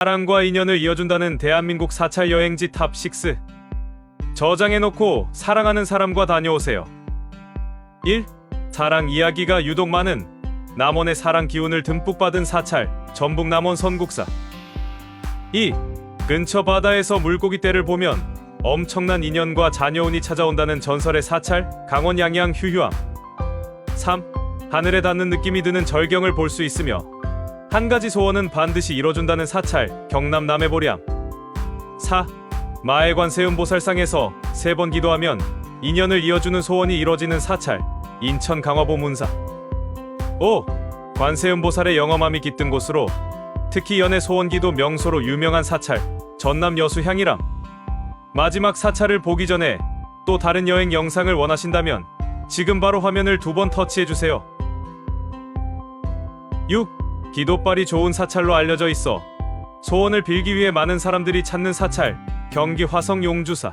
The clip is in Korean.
사랑과 인연을 이어준다는 대한민국 사찰 여행지 탑6 저장해놓고 사랑하는 사람과 다녀오세요 1. 사랑 이야기가 유독 많은 남원의 사랑 기운을 듬뿍 받은 사찰 전북 남원 선국사 2. 근처 바다에서 물고기 떼를 보면 엄청난 인연과 자녀운이 찾아온다는 전설의 사찰 강원 양양 휴휴암 3. 하늘에 닿는 느낌이 드는 절경을 볼 수 있으며 한 가지 소원은 반드시 이뤄준다는 사찰 경남 남해보리암 4. 마해관 세음보살상에서 세 번 기도하면 인연을 이어주는 소원이 이뤄지는 사찰 인천 강화보 문사 5. 관세음보살의 영험함이 깃든 곳으로 특히 연애 소원기도 명소로 유명한 사찰 전남 여수 향이람 마지막 사찰을 보기 전에 또 다른 여행 영상을 원하신다면 지금 바로 화면을 두 번 터치해주세요 6. 기도빨이 좋은 사찰로 알려져 있어. 소원을 빌기 위해 많은 사람들이 찾는 사찰 경기 화성 용주사